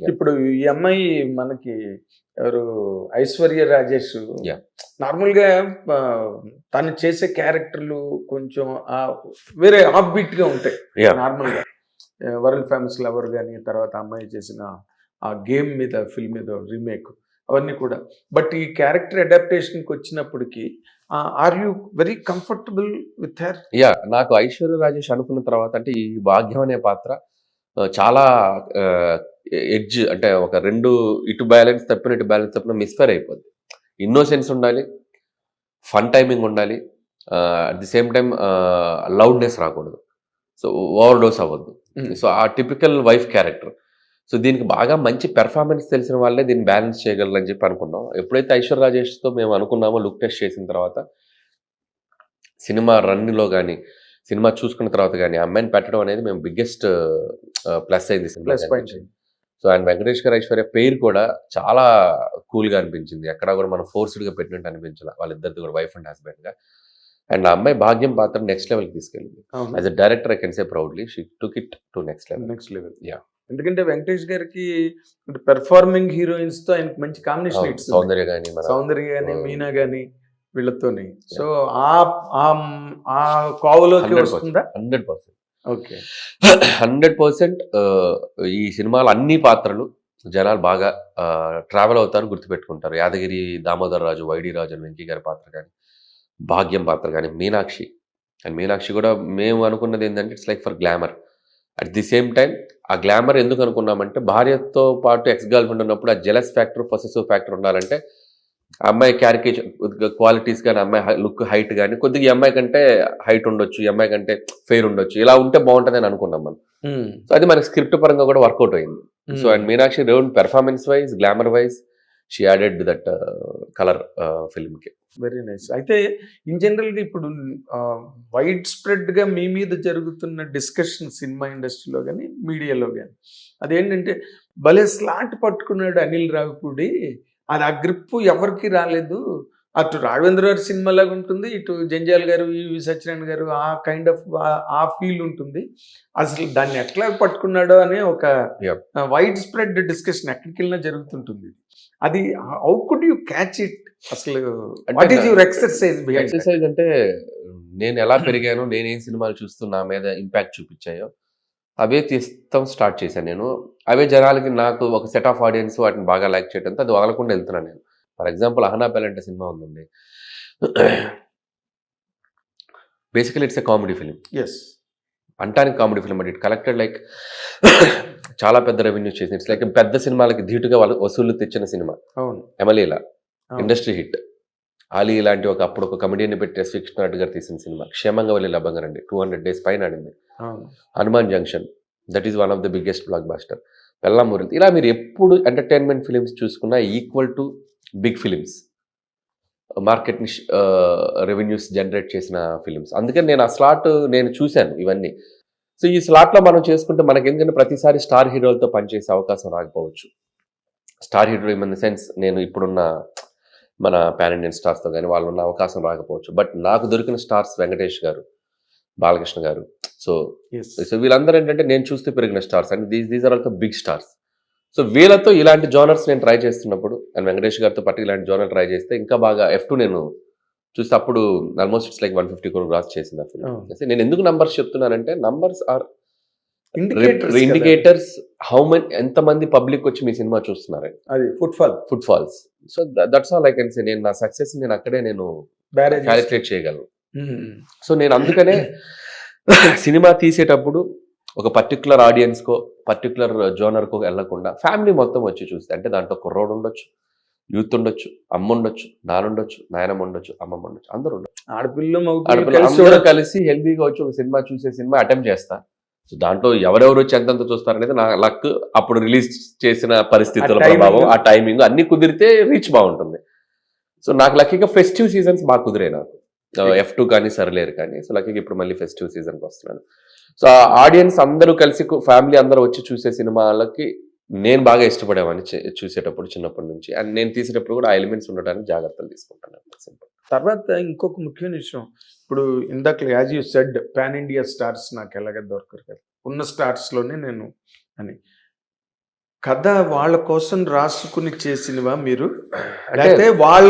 ఇప్పుడు ఈ అమ్మాయి మనకి ఎవరు ఐశ్వర్య రాజేష్ Yeah. నార్మల్గా ఆ, తను చేసే క్యారెక్టర్లు కొంచెం వేరే గా ఉంటాయి. Yeah. నార్మల్గా వరల్డ్ ఫేమస్ లవర్ కానీ తర్వాత అమ్మాయి చేసిన ఆ గేమ్ మీద ఫిల్మ్ మీద రీమేక్ అవన్నీ కూడా. బట్ ఈ క్యారెక్టర్ అడాప్టేషన్కి వచ్చినప్పటికీ are you very comfortable with her? Yeah నాకు ఐశ్వర్య రాజేష్ అనుకున్న తర్వాత అంటే ఈ భాగ్యం అనే పాత్ర చాలా ఎడ్జ్ అంటే ఒక రెండు ఇటు బ్యాలెన్స్ తప్పిన ఇటు బ్యాలెన్స్ తప్పిన మిస్ఫైర్ అయిపోద్ది. ఇన్నోసెన్స్ ఉండాలి ఫన్ టైమింగ్ ఉండాలి at the same time loudness రాకూడదు. సో ఓవర్ డోస్ అవ్వద్దు సో ఆ టిపికల్ వైఫ్ క్యారెక్టర్. సో దీనికి బాగా మంచి పెర్ఫార్మెన్స్ తెలిసిన వాళ్ళే దీన్ని బ్యాలెన్స్ చేయగలరని చెప్పి అనుకున్నాం. ఎప్పుడైతే ఐశ్వర్య రాజేష్తో మేము అనుకున్నామో లుక్ టెస్ట్ చేసిన తర్వాత సినిమా రన్లో కానీ సినిమా చూసుకున్న తర్వాత కానీ అమ్మాయిని పెట్టడం అనేది మేము బిగ్గెస్ట్ ప్లస్ అయింది plus point so and Venkatesh garu Aishwarya పేరు కూడా చాలా కూల్గా అనిపించింది. ఎక్కడ కూడా మనం ఫోర్స్డ్గా పెట్టినట్టు అనిపించాలి. వాళ్ళిద్దరిది కూడా వైఫ్ అండ్ హస్బెండ్గా అండ్ ఆ అమ్మాయి భాగ్యం పాత్ర నెక్స్ట్ లెవెల్కి తీసుకెళ్ళింది. As a director I can say proudly she took it to next level next level Yeah. ఎందుకంటే వెంకటేష్ గారికి పెర్ఫార్మింగ్ హీరోయిన్స్తో ఆయనకి మంచి కాంబినేషన్ సౌందర్య కానీ సౌందర్య గానీ Oh. మీనా గానీ వీళ్ళతోని. సో ఆ కోవలోకి 100%. వస్తుందా? Hundred percent. Okay. Hundred percent ఈ సినిమాలో అన్ని పాత్రలు జనాలు బాగా ట్రావెల్ అవుతారు గుర్తుపెట్టుకుంటారు. యాదగిరి దామోదర్ రాజు వైడి రాజు అని వెంకీ గారి పాత్ర కానీ భాగ్యం పాత్ర కానీ మీనాక్షి. అండ్ మీనాక్షి కూడా మేము అనుకున్నది ఏంటంటే it's like for glamour. At the same time ఆ గ్లామర్ ఎందుకు అనుకున్నామంటే భార్యతో పాటు ఎక్స్ గర్ల్ ఫ్రెండ్ ఉన్నప్పుడు ఆ జెలస్ ఫ్యాక్టర్ పొసెసివ్ ఫ్యాక్టర్ ఉండాలంటే అమ్మాయి క్యారికేచర్ క్వాలిటీస్ కానీ అమ్మాయి లుక్ హైట్ కానీ కొద్దిగా ఈ అమ్మాయి కంటే హైట్ ఉండొచ్చు ఈ అమ్మాయి కంటే ఫెయిర్ ఉండొచ్చు ఇలా ఉంటే బాగుంటుంది అని అనుకున్నాం మనం. సో అది మనకి స్క్రిప్ట్ పరంగా కూడా వర్కౌట్ అయింది. So and Meenakshi road performance wise glamour wise she added that colour ఫిల్మ్కి. Very nice అయితే ఇన్ జనరల్గా ఇప్పుడు వైడ్ స్ప్రెడ్గా మీ మీద జరుగుతున్న డిస్కషన్ సినిమా ఇండస్ట్రీలో కానీ మీడియాలో కానీ అదేంటంటే భలే స్లాట్ పట్టుకున్నాడు అనిల్ రావిపూడి. అది ఆ గ్రిప్ ఎవరికి రాలేదు. అటు రాఘవేంద్ర గారి సినిమా లాగా ఉంటుంది ఇటు జంజాల్ గారు ఈవి సత్యనారాయణ గారు ఆ కైండ్ ఆఫ్ ఆ ఫీల్ ఉంటుంది. అసలు దాన్ని ఎట్లా పట్టుకున్నాడో అనే ఒక. వైడ్ స్ప్రెడ్ డిస్కషన్ ఎక్కడికి వెళ్ళినా జరుగుతుంటుంది అది how could you catch it అసలు what is your exercise exercise అంటే నేను ఎలా పెరిగాను నేను సినిమాలు చూస్తూ నా మీద ఇంపాక్ట్ చూపించాయో అవే తీస్తాం స్టార్ట్ చేశాను నేను. అవే జనాలకి నాకు ఒక సెట్ ఆఫ్ ఆడియన్స్ వాటిని బాగా లైక్ చేయడంతో అది వదలకుండా వెళ్తున్నాను నేను. ఫర్ ఎగ్జాంపుల్ అహనా పెలంటే సినిమా ఉందండి. Basically it's a comedy film yes అంటానికి కామెడీ ఫిల్మ్ అంటే ఇట్ కలెక్టెడ్ లైక్ చాలా పెద్ద రెవెన్యూ చేసింది. ఇట్స్ లైక్ పెద్ద సినిమాలకి ధీటుగా వాళ్ళు వసూళ్ళు తెచ్చిన సినిమా. అవును. అవును. ఇండస్ట్రీ హిట్ ఆలీ ఇలాంటి ఒక అప్పుడు ఒక కమెడీని పెట్టి విష్ణునాథ్ గారు తీసిన సినిమా. క్షేమంగా వెళ్ళి లబ్బంగారండి టూ హండ్రెడ్ డేస్ పైన ఆడింది Hanuman junction. That is one of the biggest blockbuster పెల్లా Murali ఇలా మీరు ఎప్పుడు ఎంటర్టైన్మెంట్ ఫిలిమ్స్ చూసుకున్నా ఈక్వల్ టు బిగ్ ఫిలిమ్స్ మార్కెట్ని రెవెన్యూస్ జనరేట్ చేసిన ఫిలిమ్స్ అందుకని నేను ఆ స్లాట్ నేను చూశాను ఇవన్నీ. సో ఈ స్లాట్లో మనం చేసుకుంటే మనకి ఎందుకంటే ప్రతిసారి స్టార్ హీరోలతో పనిచేసే అవకాశం రాకపోవచ్చు. Star hero in the sense నేను ఇప్పుడున్న మన పాన్ ఇండియన్ స్టార్స్తో కానీ వాళ్ళు ఉన్న అవకాశం రాకపోవచ్చు. బట్ నాకు దొరికిన స్టార్స్ వెంకటేష్ గారు బాలకృష్ణ గారు. సో సో వీళ్ళందరూ ఏంటంటే నేను చూస్తూ పెరిగిన stars and these these are also big stars so వీళ్ళతో ఇలాంటి జోనర్స్ నేను ట్రై చేస్తున్నప్పుడు అండ్ వెంకటేష్ గారితో పాటు ఇలాంటి జోనర్ ట్రై చేస్తే ఇంకా బాగా ఎఫ్ టూ నేను చూస్తే అప్పుడు almost it's like one fifty crore gross చేసింది ఆ ఫిల్మ్ Oh. నేను ఎందుకు నంబర్స్ చెప్తున్నానంటే numbers are indicators how many ఎంతమంది పబ్లిక్ వచ్చి మీ సినిమా చూస్తున్నారని అది footfall footfalls so that's all I can say నేను నా సక్సెస్ నేను అక్కడే నేను క్యాలిక్యులేట్ చేయగలను. సో నేను అందుకనే సినిమా తీసేటప్పుడు ఒక పర్టికులర్ ఆడియన్స్కో పర్టికులర్ జోనర్కో వెళ్ళకుండా ఫ్యామిలీ మొత్తం వచ్చి చూస్తే అంటే దాంట్లో కుర్రోడు ఉండొచ్చు యూత్ ఉండొచ్చు అమ్మ ఉండొచ్చు నానుండొచ్చు నాయనమ్మ ఉండొచ్చు అమ్మమ్మ ఉండొచ్చు అందరూ ఉండొచ్చు. ఆడపిల్ల ఆడపిల్ల అందరూ. కలిసి హెల్దీగా వచ్చి ఒక సినిమా చూసే సినిమా అటెంప్ట్ చేస్తా. సో దాంట్లో ఎవరెవరు వచ్చి ఎంతెంత చూస్తారనేది నా లక్ అప్పుడు రిలీజ్ చేసిన పరిస్థితుల. ప్రభావం ఆ టైమింగ్ అన్ని కుదిరితే రీచ్ బాగుంటుంది. సో నాకు లక్కీగా ఫెస్టివ్ సీజన్స్ బాగా కుదిరాయి నాకు. ఎఫ్ టూ కానీ సరిలేరు కానీ. సో లక్కీగా ఇప్పుడు మళ్ళీ ఫెస్టివ్ సీజన్కి వస్తున్నాను. సో ఆ ఆడియన్స్ అందరూ కలిసి ఫ్యామిలీ అందరూ వచ్చి చూసే సినిమాలకి నేను బాగా ఇష్టపడేవాడిని చూసేటప్పుడు చిన్నప్పటి నుంచి. అండ్ నేను తీసేటప్పుడు కూడా ఆ ఎలిమెంట్స్ ఉండడానికి జాగ్రత్తలు తీసుకుంటాను. సింపుల్ తర్వాత ఇంకొక ముఖ్యమైన విషయం. ఇప్పుడు ఇందాక as you said pan India stars నాకు ఎలాగ దొరకరు కదా. ఉన్న స్టార్స్లోనే నేను అని. కథ వాళ్ళ కోసం రాసుకుని చేసినవా మీరు? అంటే లేకపోతే వాళ్ళ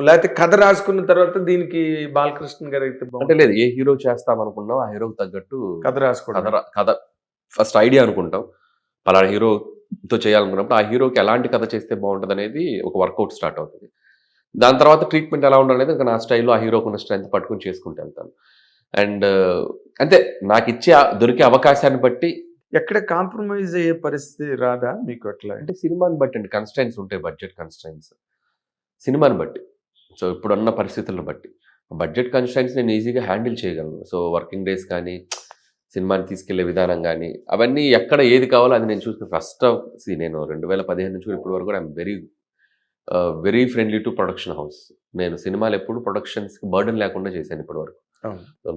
లేకపోతే కథ రాసుకున్న తర్వాత దీనికి బాలకృష్ణ గారు అయితే అంటే లేదు ఏ హీరో చేస్తాం అనుకున్నాం ఆ హీరోకి తగ్గట్టు కథ కథ రాసుకోవడం రా- కథ ఫస్ట్ ఐడియా అనుకుంటాం. పలానా హీరోతో చేయాలనుకున్నప్పుడు ఆ హీరోకి ఎలాంటి కథ చేస్తే బాగుంటుంది అనేది ఒక వర్కౌట్ స్టార్ట్ అవుతుంది. దాని తర్వాత ట్రీట్మెంట్ ఎలా ఉండాలనేది ఇంకా నా స్టైల్లో ఆ హీరోకి ఉన్న స్ట్రెంత్ పట్టుకుని చేసుకుంటూ వెళ్తాను. అండ్ అంతే నాకు ఇచ్చే దొరికే అవకాశాన్ని బట్టి ఎక్కడ కాంప్రమైజ్ అయ్యే పరిస్థితి రాదా మీకు అట్లా? అంటే సినిమాని బట్టి అండి కన్స్టెంట్స్ ఉంటాయి బడ్జెట్ కన్స్టెంట్స్ సినిమాని బట్టి. సో ఇప్పుడున్న పరిస్థితులను బట్టి. బడ్జెట్ కన్స్టెంట్స్ నేను ఈజీగా హ్యాండిల్ చేయగలను. సో వర్కింగ్ డేస్ కానీ సినిమాని తీసుకెళ్ళే విధానం కానీ అవన్నీ ఎక్కడ ఏది కావాలో అది నేను చూసిన ఫస్ట్ నేను రెండు వేల పదిహేను నుంచి ఇప్పటి వరకు I'm very very friendly to production house నేను సినిమాలు ఎప్పుడు ప్రొడక్షన్స్కి బర్డన్ లేకుండా చేశాను ఇప్పటి వరకు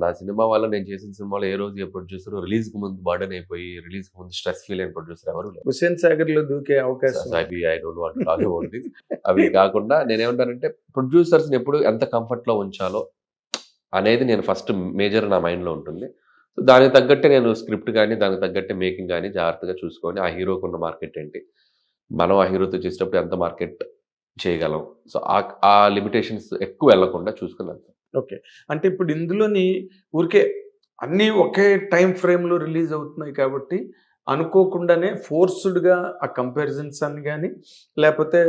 నా సినిమా వల్ల నేను చేసిన సినిమాలో ఏ రోజు ఏ ప్రొడ్యూసర్ రిలీజ్కి ముందు బర్డన్ అయిపోయి రిలీజ్కి ముందు స్ట్రెస్ ఫీల్ అయిన ప్రొడ్యూసర్ ఎవరు హుసేన్ సాగర్లో దూకే అవకాశం అవి I don't want talk about this అవి కాకుండా నేనేమంటానంటే ప్రొడ్యూసర్స్ ఎప్పుడు ఎంత కంఫర్ట్లో ఉంచాలో అనేది నేను ఫస్ట్ మేజర్ నా మైండ్లో ఉంటుంది. సో దానికి తగ్గట్టే నేను స్క్రిప్ట్ కానీ దానికి తగ్గట్టే మేకింగ్ కానీ జాగ్రత్తగా చూసుకొని ఆ హీరోకి ఉన్న మార్కెట్ ఏంటి? మనం ఆ హీరోతో చేసేటప్పుడు ఎంత మార్కెట్ చేయగలం. సో ఆ ఆ లిమిటేషన్స్ ఎక్కువ వెళ్ళకుండా చూసుకుని ఓకే. అంటే ఇప్పుడు ఇందులోని ఊరికే అన్నీ ఒకే టైం ఫ్రేమ్లో రిలీజ్ అవుతున్నాయి కాబట్టి అనుకోకుండానే ఫోర్స్డ్గా ఆ కంపారిజన్స్ అని కానీ లేకపోతే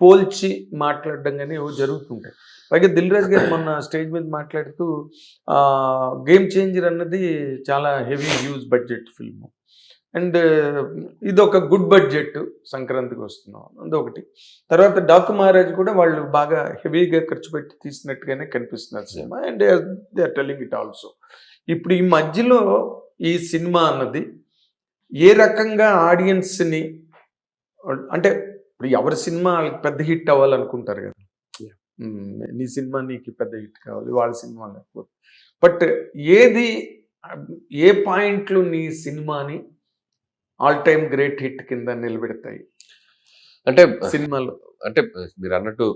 పోల్చి మాట్లాడడం కానీ ఏవో జరుగుతుంటాయి. పైగా దిల్ రాజ్ గారు మొన్న స్టేజ్ మీద మాట్లాడుతూ గేమ్ చేంజర్ అన్నది చాలా heavy huge budget film. And ఇది ఒక గుడ్ బడ్జెట్ సంక్రాంతికి వస్తున్నాం. అదొకటి. తర్వాత డాకు మహారాజ్ కూడా వాళ్ళు బాగా హెవీగా ఖర్చు పెట్టి తీసినట్టుగానే కనిపిస్తున్నారు cinema. And they are telling it also ఇప్పుడు ఈ మధ్యలో ఈ సినిమా అన్నది ఏ రకంగా ఆడియన్స్ని అంటే ఇప్పుడు ఎవరి సినిమా వాళ్ళకి పెద్ద హిట్ అవ్వాలనుకుంటారు కదా. నీ సినిమా నీకు పెద్ద హిట్ కావాలి వాళ్ళ సినిమా లేకపోతే. బట్ ఏది ఏ పాయింట్లు నీ సినిమాని ఆల్ టైమ్ గ్రేట్ హిట్ కింద నిలబెడతాయి. అంటే సినిమాలో. అంటే మీరు అన్నట్టు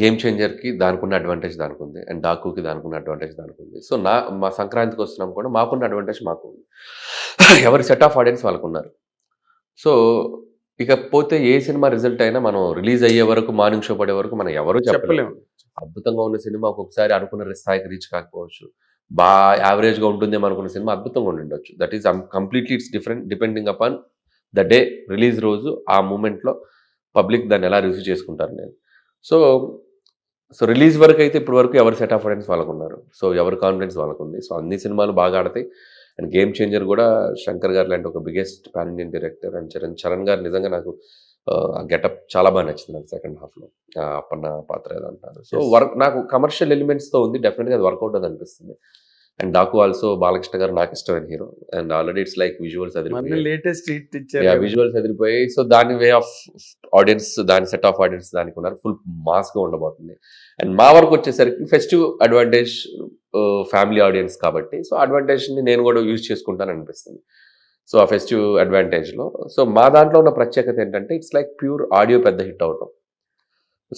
గేమ్ చేంజర్కి దానికి ఉన్న అడ్వాంటేజ్ దానికి ఉంది అండ్ డాకుకి దానికి ఉన్న అడ్వాంటేజ్ దానికి ఉంది సో నా మా సంక్రాంతికి వస్తున్నాం కూడా మాకున్న అడ్వాంటేజ్ మాకు ఉంది ఎవరి సెట్ ఆఫ్ ఆడియన్స్ వాళ్ళకు ఉన్నారు సో ఇకపోతే ఏ సినిమా రిజల్ట్ అయినా మనం రిలీజ్ అయ్యే వరకు మార్నింగ్ షో పడే వరకు మనం ఎవరు చెప్పలేము చెప్పలేము అద్భుతంగా ఉన్న సినిమా ఒక్కొక్కసారి అనుకున్న స్థాయికి రీచ్ కాకపోవచ్చు. బాగా యావరేజ్గా ఉంటుందేమో అనుకున్న సినిమా అద్భుతంగా ఉండి ఉండొచ్చు that is completely it's different depending upon the day release రోజు ఆ మూమెంట్లో పబ్లిక్ దాన్ని ఎలా రిసీవ్ చేసుకుంటారు నేను సో సో రిలీజ్ వరకు అయితే ఇప్పటి వరకు ఎవరి సెట్ ఆఫ్ ఆడియన్స్ వాళ్ళకు ఉన్నారు సో ఎవరి కాన్ఫిడెన్స్ వాళ్ళకు ఉంది సో అన్ని సినిమాలు బాగా ఆడతాయి. అండ్ గేమ్ చేంజర్ కూడా శంకర్ గారు లాంటి ఒక biggest pan Indian director and Charan Charan garu నిజంగా నాకు గెటప్ చాలా బాగా నచ్చింది నాకు సెకండ్ హాఫ్లో అప్పన్న పాత్ర ఏదో అంటారు సో. వర్క్ నాకు కమర్షియల్ ఎలిమెంట్స్తో ఉంది డెఫినెట్గా అది వర్కౌట్ అది అనిపిస్తుంది. అండ్ డాకు ఆల్సో బాలకృష్ణ గారు నాకు ఇష్టమైన hero and already it's like visuals latest visuals ఎదిరిపోయాయి so దాని వే ఆఫ్ ఆడియన్స్ దాని సెట్ ఆఫ్ ఆడియన్స్ దానికి ఉన్నారు. ఫుల్ మాస్గా ఉండబోతుంది. అండ్ మా వరకు వచ్చేసరికి ఫెస్టివ్ అడ్వాంటేజ్ ఫ్యామిలీ ఆడియన్స్ కాబట్టి. సో అడ్వాంటేజ్ని నేను కూడా యూజ్ చేసుకుంటాను అనిపిస్తుంది సో ఆ ఫెస్టివ్ అడ్వాంటేజ్లో సో మా దాంట్లో ఉన్న ప్రత్యేకత ఏంటంటే ఇట్స్ లైక్ ప్యూర్ ఆడియో పెద్ద హిట్ అవటం.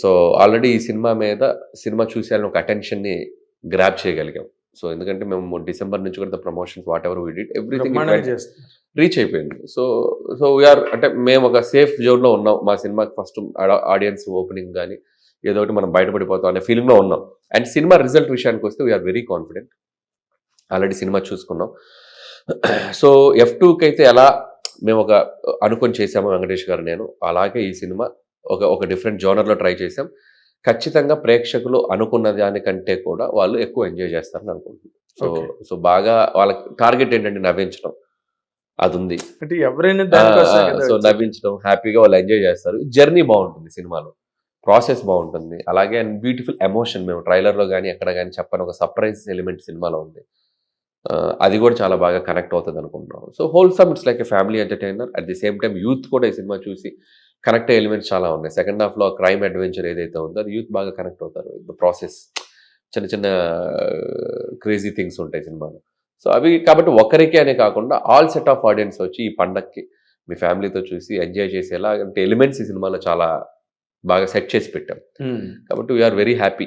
సో ఆల్రెడీ ఈ సినిమా మీద సినిమా చూసేయాలని ఒక అటెన్షన్ని గ్రాప్ చేయగలిగాం. సో ఎందుకంటే మేము డిసెంబర్ నుంచి కూడా ప్రమోషన్స్ వాట్ ఎవర్ బ్రహ్మాండంగా ఎవ్రీథింగ్ రీచ్ అయిపోయింది. సో సో వీఆర్ అంటే మేము ఒక సేఫ్ జోన్లో ఉన్నాం. మా సినిమాకి ఫస్ట్ ఆడియన్స్ ఓపెనింగ్ కానీ ఏదో ఒకటి మనం బయటపడిపోతాం అనే ఫీలింగ్లో ఉన్నాం. అండ్ సినిమా రిజల్ట్ విషయానికి వస్తే we are very confident already cinema చూసుకున్నాం. సో ఎఫ్ టూకి అయితే ఎలా మేము ఒక అనుకొని చేసాము వెంకటేష్ గారు నేను అలాగే ఈ సినిమా ఒక ఒక డిఫరెంట్ జోనర్లో ట్రై చేసాం ఖచ్చితంగా ప్రేక్షకులు అనుకున్న దానికంటే కూడా వాళ్ళు ఎక్కువ ఎంజాయ్ చేస్తారని అనుకుంటున్నాను సో. సో బాగా వాళ్ళకి టార్గెట్ ఏంటంటే నవ్వించడం. అది ఉంది అంటే ఎవరైనా సో. నవ్వించడం హ్యాపీగా వాళ్ళు ఎంజాయ్ చేస్తారు. జర్నీ బాగుంటుంది సినిమాలో. ప్రాసెస్ బాగుంటుంది. అలాగే అండ్ బ్యూటిఫుల్ ఎమోషన్ మేము ట్రైలర్లో కానీ ఎక్కడ కానీ చెప్పని ఒక సర్ప్రైజ్ ఎలిమెంట్ సినిమాలో ఉంది. అది కూడా చాలా బాగా కనెక్ట్ అవుతుంది అనుకుంటున్నాం so wholesome it's like a family entertainer at the same time youth కూడా ఈ సినిమా చూసి కనెక్ట్ అయ్యే ఎలిమెంట్స్ చాలా ఉన్నాయి. సెకండ్ హాఫ్లో క్రైమ్ అడ్వెంచర్ ఏదైతే ఉందో అది యూత్ బాగా కనెక్ట్ అవుతారు. ప్రాసెస్ చిన్న చిన్న క్రేజీ థింగ్స్ ఉంటాయి సినిమాలో. సో అవి కాబట్టి ఒకరికే అనే కాకుండా ఆల్ సెట్ ఆఫ్ ఆడియన్స్ వచ్చి ఈ పండక్కి మీ ఫ్యామిలీతో చూసి ఎంజాయ్ చేసేలా అంటే ఎలిమెంట్స్ ఈ సినిమాలో చాలా బాగా సెట్ చేసి పెట్టాం. కాబట్టి we are very happy